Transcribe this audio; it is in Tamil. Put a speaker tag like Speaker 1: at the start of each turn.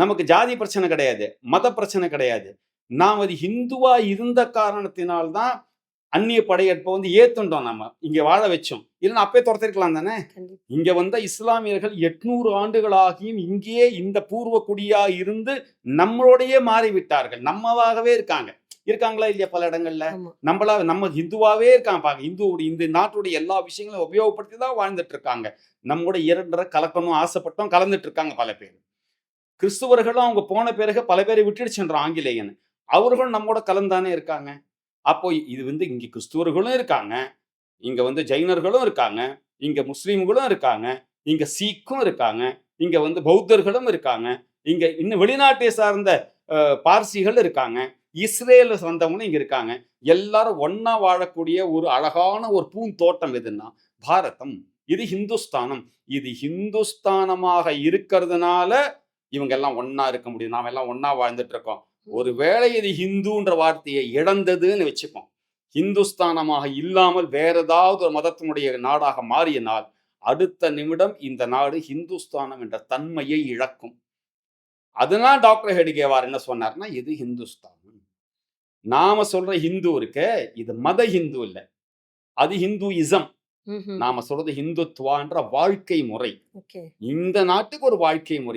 Speaker 1: நமக்கு ஜாதி பிரச்சனை கிடையாது மத பிரச்சனை கிடையாது. நாம் அது ஹிந்துவா இருந்த காரணத்தினால்தான் அந்நிய படையெடுப்பை வந்து ஏத்துண்டோம் நம்ம. இங்க வாழ வச்சோம். இல்லைன்னா அப்பே துரத்திருக்கலாம் தானே? இங்க வந்த இஸ்லாமியர்கள் எட்நூறு ஆண்டுகளாகியும் இங்கேயே இந்த பூர்வ குடியா இருந்து நம்மளோடையே மாறிவிட்டார்கள். நம்மவாகவே இருக்காங்க. இருக்காங்களா இல்லையா பல இடங்கள்ல? நம்மளா நம்ம ஹிந்துவாவே இருக்காங்க பாக்க இந்துவோட இந்த நாட்டுடைய எல்லா விஷயங்களும் உபயோகப்படுத்தி தான் வாழ்ந்துட்டு இருக்காங்க. நம்மோட இரண்டரை கலக்கணும் ஆசைப்பட்டோம் கலந்துட்டு இருக்காங்க பல பேர். கிறிஸ்துவர்களும் அவங்க போன பிறகு பல பேரை விட்டுட்டு சென்றான் ஆங்கிலேயன். அவர்களும் நம்மோட கலந்தானே இருக்காங்க. அப்போ இது வந்து இங்க கிறிஸ்துவர்களும் இருக்காங்க. இங்க வந்து ஜெயினர்களும் இருக்காங்க. இங்க முஸ்லீம்களும் இருக்காங்க. இங்க சீக்கும் இருக்காங்க. இங்க வந்து பௌத்தர்களும் இருக்காங்க. இங்க இன்னும் வெளிநாட்டை சார்ந்த பார்சிகள் இருக்காங்க. இஸ்ரேல வந்தவங்களும் இங்க இருக்காங்க. எல்லாரும் ஒன்னா வாழக்கூடிய ஒரு அழகான ஒரு பூந்தோட்டம் எதுன்னா பாரதம். இது ஹிந்துஸ்தானம். இது ஹிந்துஸ்தானமாக இருக்கிறதுனால இவங்க எல்லாம் ஒண்ணா இருக்க முடியும். நாம எல்லாம் ஒண்ணா வாழ்ந்துட்டு இருக்கோம் ஒருவேளை இது ஹிந்துன்ற வார்த்தையை இழந்ததுன்னு வச்சுப்போம். ஹிந்துஸ்தானமாக இல்லாமல் வேற ஏதாவது ஒரு மதத்தினுடைய நாடாக மாறியனால் அடுத்த நிமிடம் இந்த நாடு ஹிந்துஸ்தானம் என்ற தன்மையை இழக்கும். அதனால் டாக்டர் ஹெடிகேவார் என்ன சொன்னார்னா இது ஹிந்துஸ்தான் நாம சொல்ற ஹிந்து இருக்க இது மத ஹிந்து இல்ல. அது
Speaker 2: ம்ஹும்.
Speaker 1: நாம சொல்றது ஹிந்துத்வான்ற வாழ்க்கை முறை. இந்த நாட்டுக்கு ஒரு வாழ்க்கை முறை.